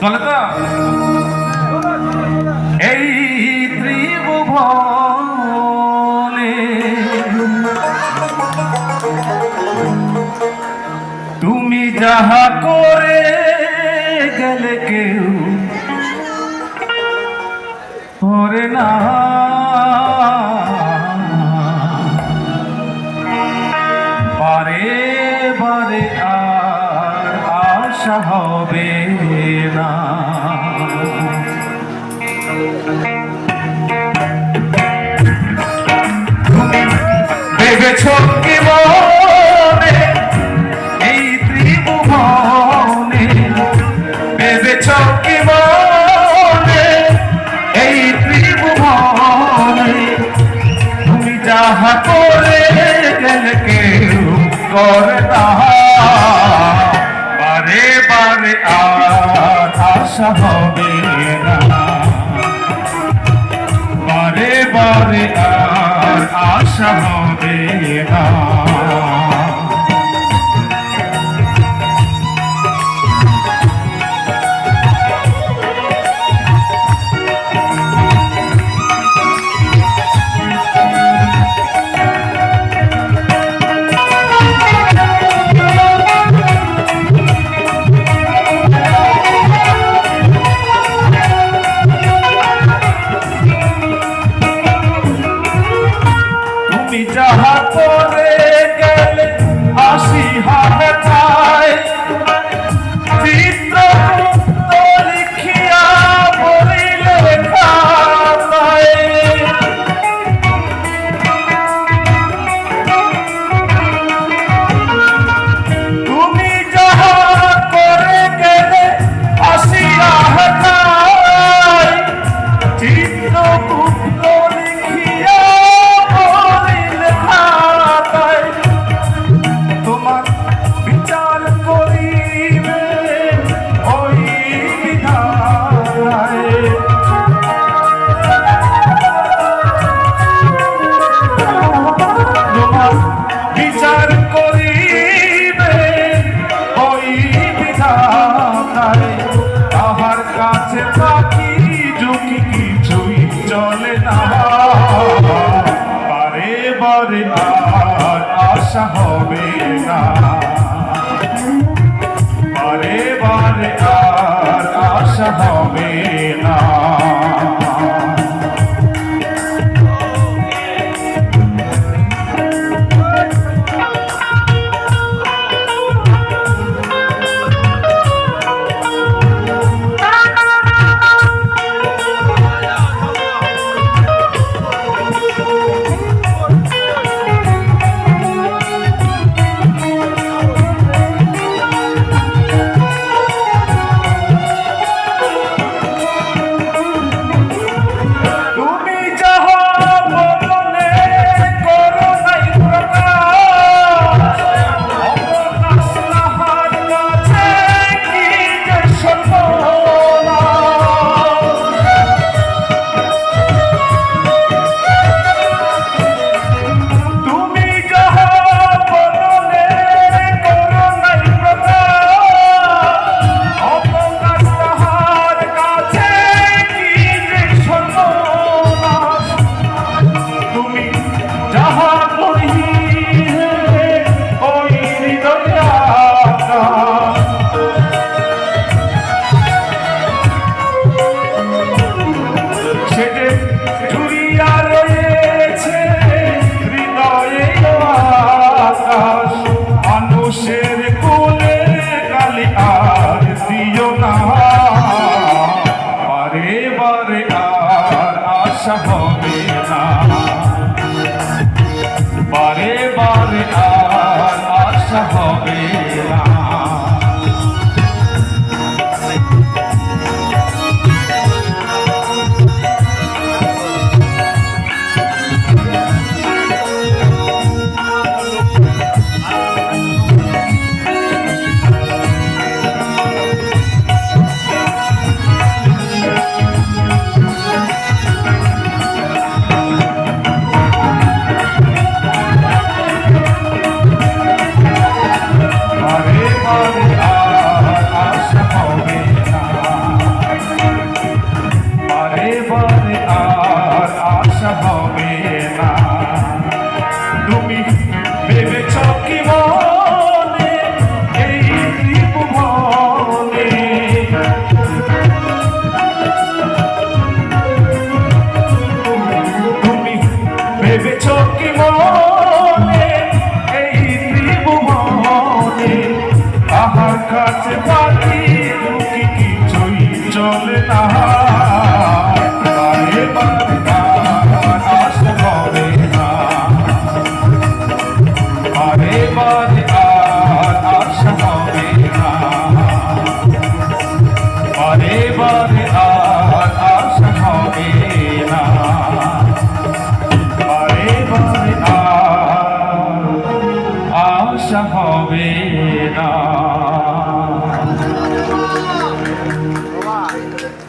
চলে তো? এই ত্রিভুবনে তুমি যাহা করে গেলে কেউ করে না। ভেবেছ কি মনে, এই ত্রিভুবনে। ভেবেছ কি মনে, এই ত্রিভুবনে। তুমি যাহা করে কেউ করে বারে আর আশা হবে না। ব্যবসা হবে না। আরে আশা কাছে বাকি দুঃখী কিছুই চলে না। আরে বারে